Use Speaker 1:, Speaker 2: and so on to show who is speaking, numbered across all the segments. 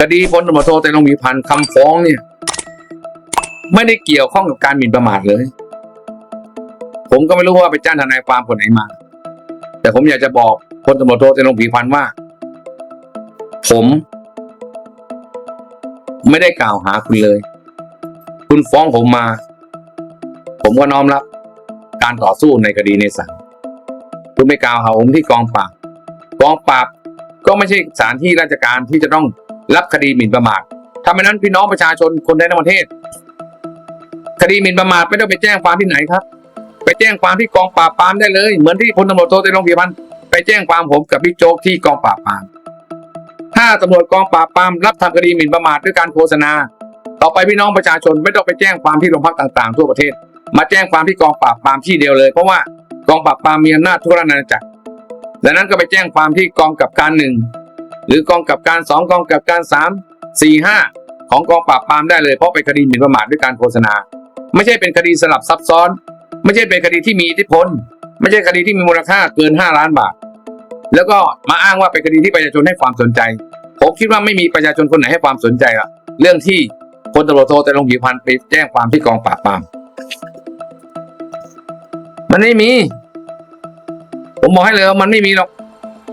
Speaker 1: คดีพลตำรวจโทแต่ลงมีพันธ์คำฟ้องเนี่ย ไม่ได้เกี่ยวข้องกับการหมิ่นประมาทเลย ผมก็ไม่รู้ว่าไปจ้างทนายความคนไหนมา แต่ผมอยากจะบอกพลตำรวจโทแต่ลงผีพันธ์ว่า ผม ไม่ได้กล่าวหาคุณเลย คุณฟ้องผมมา ผมก็น้อมรับ การต่อสู้ในคดีในศาลคุณไม่กล่าวหาผมที่กองปราบกองปราบ ก็ไม่ใช่สถานที่ราชการที่จะต้องรับคดีหมิ่นประมาทถ้าไม่นั้นพี่น้องประชาชนคนไทยทั้งประเทศ คดีหมิ่นประมาทไม่ต้องไปแจ้งความที่ไหนครับ ไปแจ้งความที่กองปราบปรามได้เลย เหมือนที่พลตำรวจโทเตลงพีพันธ์ไปแจ้งความผมกับบิ๊กโจ๊กที่กองปราบปราม ถ้าตำรวจกองปราบปรามรับทำคดีหมิ่นประมาทด้วยการโฆษณา ต่อไปพี่น้องประชาชนไม่ต้องไปแจ้งความที่โรงพักต่างๆ ทั่วประเทศ มาแจ้งความที่กองปราบปรามที่เดียวเลย เพราะว่ากองปราบปรามมีอำนาจทั่วราชอาณาจักร ดังนั้นก็ไปแจ้งความที่กองกับการหนึ่งหรือกองกับการสองกองกับการสามสี่ห้าของกองปราบปรามได้เลยเพราะเป็นคดีหมิ่นประมาทด้วยการโฆษณา ไม่ใช่เป็นคดีสลับซับซ้อน ไม่ใช่เป็นคดีที่มีอิทธิพล ไม่ใช่คดีที่มีมูลค่าเกินห้าล้านบาท แล้วก็มาอ้างว่าเป็นคดีที่ประชาชนให้ความสนใจ ผมคิดว่าไม่มีประชาชนคนไหนให้ความสนใจละเรื่องที่พลตำรวจโทแต่ลงผิวพันธ์ไปแจ้งความที่กองปราบปราม มันไม่มี ผมบอกให้เลยว่ามันไม่มีหรอก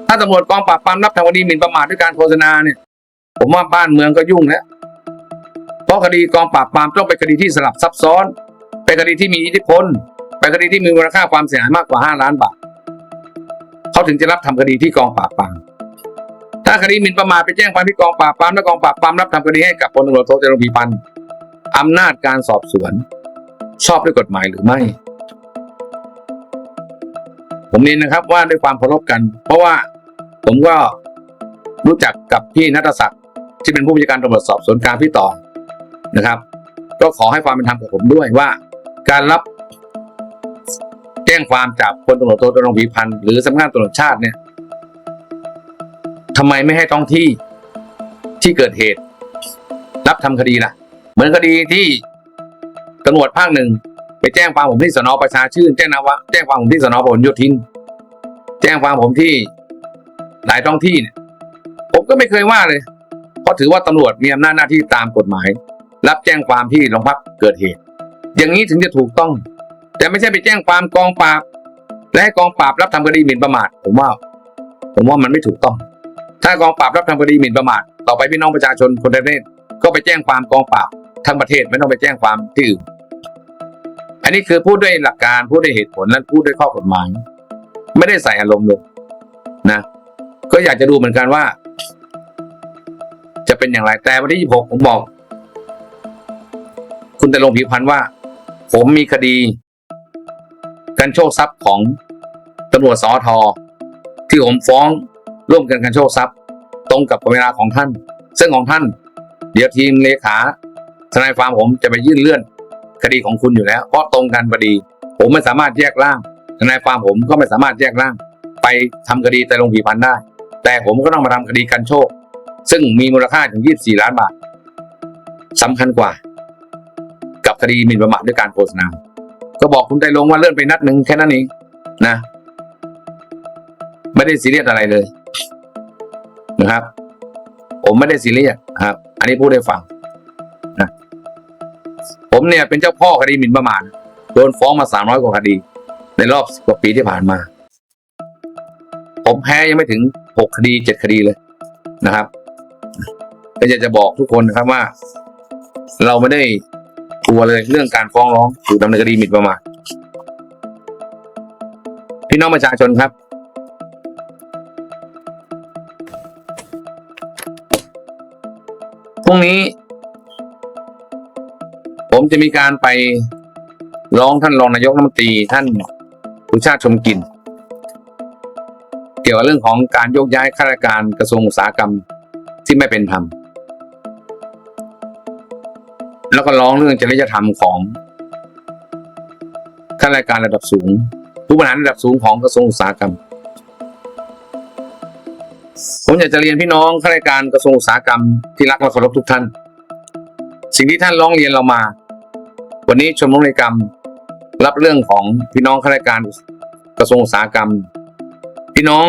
Speaker 1: ถ้าตำรวจกองปราบปรามรับทำคดีหมิ่นประมาทด้วยการโฆษณาเนี่ย ผมว่าบ้านเมืองก็ยุ่งแล้วเพราะคดีกองปราบปรามต้องเป็นคดีที่สลับซับซ้อน เป็นคดีที่มีอิทธิพล เป็นคดีที่มีมูลค่าความเสียหายมากกว่า 5 ล้านบาท เขาถึงจะรับทำคดีที่กองปราบปราม ถ้าคดีหมิ่นประมาทไปแจ้งความที่กองปราบปรามและกองปราบปรามรับทำคดีให้กับพลตำรวจโทเจริญพีพันธ์อำนาจการสอบสวน ชอบด้วยกฎหมายหรือไม่ ผมเน้นนะครับว่าด้วยความเคารพกัน เพราะว่าผมก็รู้จักกับพี่นัทศักดิ์ที่เป็นผู้บัญชาการตำรวจสอบสวนกลางพี่ต่อนะครับ ก็ขอให้ความเป็นธรรมกับผมด้วยว่า การรับแจ้งความจากพลตำรวจโทตรงผีพันธ์หรือสำนักงานตำรวจชาติเนี่ยทำไมไม่ให้ท้องที่ที่เกิดเหตุ รับทำคดีล่ะ เหมือนคดีที่ตำรวจภาคหนึ่ง ไปแจ้งความผมที่สนประชาชื่น แจ้งนาวะแจ้งความผมที่สนพหลโยธิน แจ้งความผมที่หลายท้องที่เนี่ยผมก็ไม่เคยว่าเลย เพราะถือว่าตำรวจมีอำนาจหน้าที่ตามกฎหมาย รับแจ้งความที่โรงพักเกิดเหตุ อย่างนี้ถึงจะถูกต้อง แต่ไม่ใช่ไปแจ้งความกองปราบ และให้กองปราบรับทำคดีหมิ่นประมาท ผมว่า ผมว่ามันไม่ถูกต้อง ถ้ากองปราบรับทำคดีหมิ่นประมาท ต่อไปพี่น้องประชาชนคนไทยประเทศก็ไปแจ้งความกองปราบทั้งประเทศไม่ต้องไปแจ้งความที่อื่น นี้คือพูดด้วยหลักการพูดด้วยเหตุผลและพูดด้วยข้อกฎหมาย ไม่ได้ใส่อารมณ์เลยนะ ก็อยากจะดูเหมือนกันว่า จะเป็นอย่างไรแต่วันที่ 26 ผมบอก คุณแต่ลงผิวพันธ์ว่า ผมมีคดีการโชคทรัพย์ของตำรวจสอทอที่ผมฟ้องร่วมกันการโชคทรัพย์ ตรงกับเวลาของท่าน ซึ่งของท่าน เดี๋ยวทีมเลขาทนายความผมจะไปยื่นเลื่อน คดีของคุณอยู่แล้ว เพราะตรงกันพอดี ผมไม่สามารถแยกร่างทนายความผมก็ไม่สามารถแยกร่าง ไปทำคดีแต่ลงผีพันได้ แต่ผมก็ต้องมาทำคดีกันโชค ซึ่งมีมูลค่าถึง 24 ล้านบาทสำคัญกว่า กับคดีหมิ่นประมาทด้วยการโฆษณาก็บอกคุณไตลงว่าเลื่อนไปนัดหนึ่งแค่นั้นเองนะ ไม่ได้ซีเรียสอะไรเลย นะครับ ผมไม่ได้ซีเรียสครับ อันนี้พูดให้ฟัง ผมเนี่ยเป็นเจ้าพ่อคดีหมิ่นประมาทโดนฟ้องมาสามร้อยกว่าคดี ในรอบสิบกว่าปีที่ผ่านมา ผมแพ้ยังไม่ถึงหกคดีเจ็ดคดีเลยนะครับก็อยากจะบอกทุกคนนะครับว่า เราไม่ได้กลัวเลยเรื่องการฟ้องร้องถูกดำเนินคดีหมิ่นประมาทพี่น้องประชาชนครับ พรุ่งนี้ ผมจะมีการไปร้องท่านรองนายกรัฐมนตรีท่านสุชาติชมกิน เกี่ยวกับเรื่องของการโยกย้ายข้าราชการกระทรวงอุตสาหกรรมที่ไม่เป็นธรรม แล้วก็ร้องเรื่องจริยธรรมของข้าราชการระดับสูง ผู้บริหารระดับสูงของกระทรวงอุตสาหกรรม ผมอยากจะเรียนพี่น้องข้าราชการกระทรวงอุตสาหกรรมที่รักและเคารพทุกท่าน สิ่งที่ท่านร้องเรียนเรามา วันนี้ชมรมนิกรรม รับเรื่องของพี่น้องข้าราชการกระทรวงอุตสาหกรรม พี่น้อง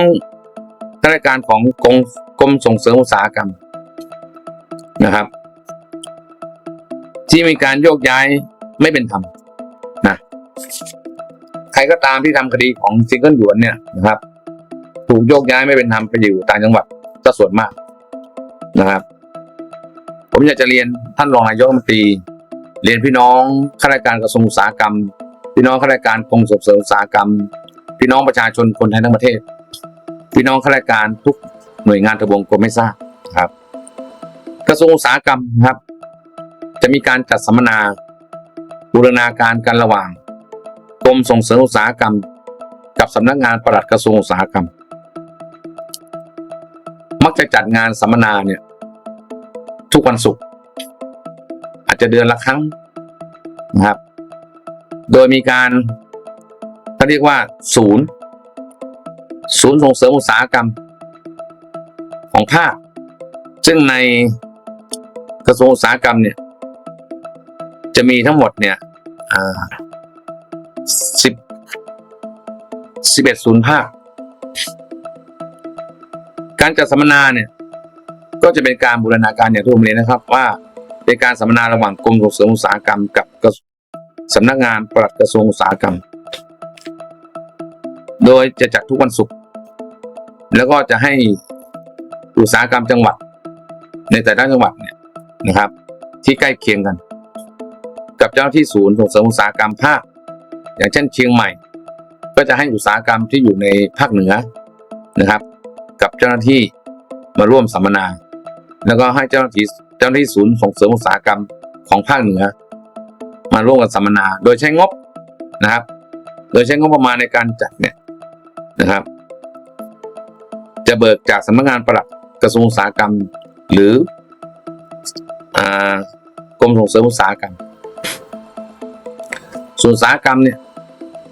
Speaker 1: ข้าราชการของกรมกรมส่งเสริมอุตสาหกรรมนะครับ ที่มีการโยกย้ายไม่เป็นธรรมนะใครก็ตามที่ทำคดีของซิงเกิลหยวนเนี่ยนะครับ ถูกโยกย้ายไม่เป็นธรรมไปอยู่ต่างจังหวัดก็ส่วนมากนะครับ ผมอยากจะเรียนท่านรองนายกรัฐมนตรี เรียนพี่น้องข้าราชการกระทรวงอุตสาหกรรม พี่น้องข้าราชการกรมส่งเสริมอุตสาหกรรม พี่น้องประชาชนคนไทยทั้งประเทศ พี่น้องข้าราชการทุกหน่วยงานทบวงกรมไม่ทราบครับ กระทรวงอุตสาหกรรมครับ จะมีการจัดสัมมนาบูรณาการกันระหว่างกรมส่งเสริมอุตสาหกรรม กับสำนักงานปลัดกระทรวงอุตสาหกรรม มักจะจัดงานสัมมนาเนี่ย ทุกวันศุกร์ อาจจะเดือนละครั้งนะครับ โดยมีการเขาเรียกว่าศูนย์ ศูนย์ส่งเสริมอุตสาหกรรม ของภาค ซึ่งในกระทรวงอุตสาหกรรมเนี่ย จะมีทั้งหมดเนี่ยสิบสิบเอ็ดศูนย์ภาค การจัดสัมมนาเนี่ย ก็จะเป็นการบูรณาการอย่างที่ผมเรียนนะครับว่า เป็นการสัมมนาระหว่างกรมส่งเสริมอุตสาหกรรมกับกระสำนักงานปลัดกระทรวงอุตสาหกรรม โดยจะจัดทุกวันศุกร์แล้วก็จะให้อุตสาหกรรมจังหวัด ในแต่ละจังหวัดเนี่ยนะครับ ที่ใกล้เคียงกัน กับเจ้าหน้าที่ศูนย์ส่งเสริมอุตสาหกรรมภาคอย่างเช่นเชียงใหม่ ก็จะให้อุตสาหกรรมที่อยู่ในภาคเหนือนะครับ กับเจ้าหน้าที่มาร่วมสัมมนา แล้วก็ให้เจ้าหน้าที่ เจ้าหน้าที่ศูนย์ส่งเสริมอุตสาหกรรมของภาคเหนือ มาร่วมกันสัมมนา โดยใช้งบนะครับ โดยใช้งบประมาณในการจัดเนี่ยนะครับ จะเบิกจากสำนักงานปลัดกระทรวงอุตสาหกรรม หรือกรมส่งเสริมอุตสาหกรรมส่วนอุตสาหกรรมเนี่ย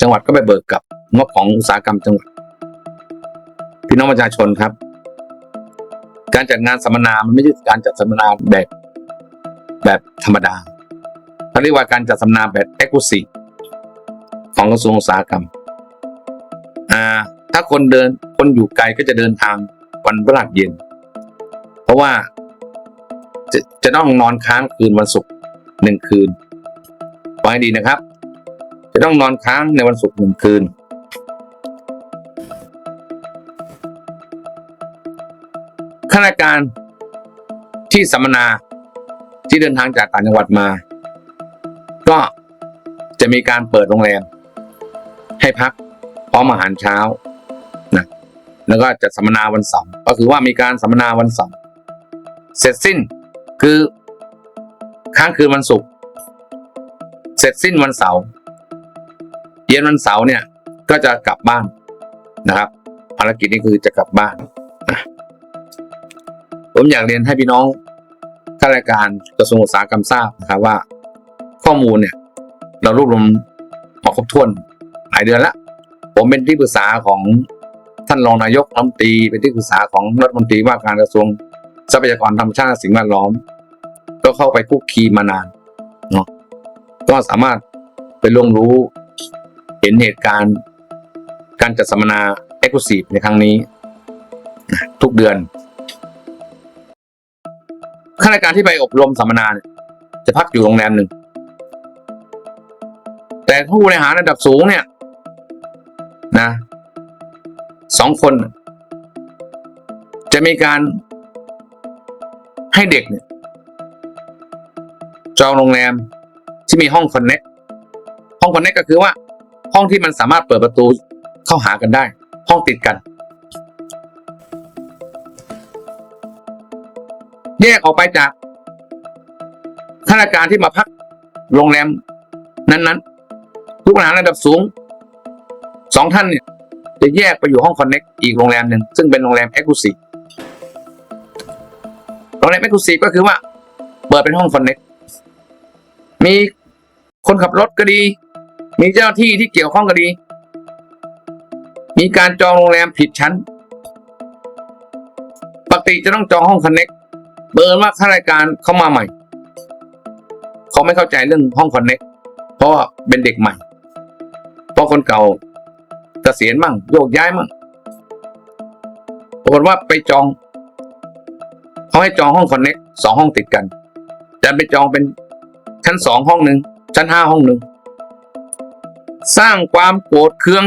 Speaker 1: จังหวัดก็ไปเบิกกับงบของอุตสาหกรรมจังหวัดพี่น้องประชาชนครับ การจัดงานสัมมนา มันไม่ใช่การจัดสัมมนาแบบแบบธรรมดาเขาเรียกว่าการจัดสัมมนาแบบเอ็กซ์คลูซีฟของกระทรวงอุตสาหกรรม อ่า ถ้าคนเดินคนอยู่ไกลก็จะเดินทางวันพฤหัสเย็น เพราะว่าจะจะต้องนอนค้างคืนวันศุกร์หนึ่งคืนฟังให้ดีนะครับ จะต้องนอนค้างในวันศุกร์หนึ่งคืน ข้าราชการที่สัมมนาที่เดินทางจากต่างจังหวัดมา ก็จะมีการเปิดโรงแรม ให้พักพร้อมอาหารเช้านะแล้วก็จัดสัมมนาวันเสาร์ก็คือว่ามีการสัมมนาวันเสาร์เสร็จสิ้นคือค้างคืนวันศุกร์เสร็จสิ้นวันเสาร์เย็นวันเสาร์เนี่ย ก็จะกลับบ้านนะครับ ภารกิจนี้คือจะกลับบ้าน ผมอยากเรียนให้พี่น้องข้าราชการกระทรวงอุตสาหกรรมทราบนะครับว่า ข้อมูลเนี่ย เรารวบรวมมาครบถ้วนหลายเดือนละผมเป็นที่ปรึกษาของท่านรองนายกรัฐมนตรีเป็นที่ปรึกษาของรัฐมนตรีว่าการกระทรวงทรัพยากรธรรมชาติสิ่งแวดล้อม ก็เข้าไปคุกคีมานานเนาะก็สามารถไปล่วงรู้เห็นเหตุการณ์ การจัดสัมมนาเอ็กซ์คลูซีฟในครั้งนี้ ทุกเดือน ข้าราชการที่ไปอบรมสัมมนาเนี่ยจะพักอยู่โรงแรมหนึ่ง แต่ผู้บริหารระดับสูงเนี่ย นะสองคน จะมีการให้เด็กเนี่ย จองโรงแรมที่มีห้องคอนเน็กห้องคอนเน็กก็คือว่า ห้องที่มันสามารถเปิดประตูเข้าหากันได้ ห้องติดกัน แยกออกไปจากข้าราชการที่มาพักโรงแรมนั้นๆ ผู้บริหารระดับสูงสองท่านเนี่ยจะแยกไปอยู่ห้องคอนเน็กอีกโรงแรมหนึ่งซึ่งเป็นโรงแรมเอ็กซ์คลูซีฟโรงแรมเอ็กซ์คลูซีฟก็คือว่า เปิดเป็นห้องคอนเน็กมีคนขับรถก็ดี มีเจ้าหน้าที่ที่เกี่ยวข้องก็ดี มีการจองโรงแรมผิดชั้น ปกติจะต้องจองห้องคอนเน็ก เบอร์ว่าข้ารายการเข้ามาใหม่ เขาไม่เข้าใจเรื่องห้องคอนเน็กเพราะว่าเป็นเด็กใหม่ เพราะคนเก่าเกษียณมั่งโยกย้ายมั่งปรากฏว่าไปจอง เขาให้จองห้องคอนเน็กสองห้องติดกัน แต่ไปจองเป็นชั้นสองห้องหนึ่งชั้นห้าห้องหนึ่งสร้างความโกรธเคือง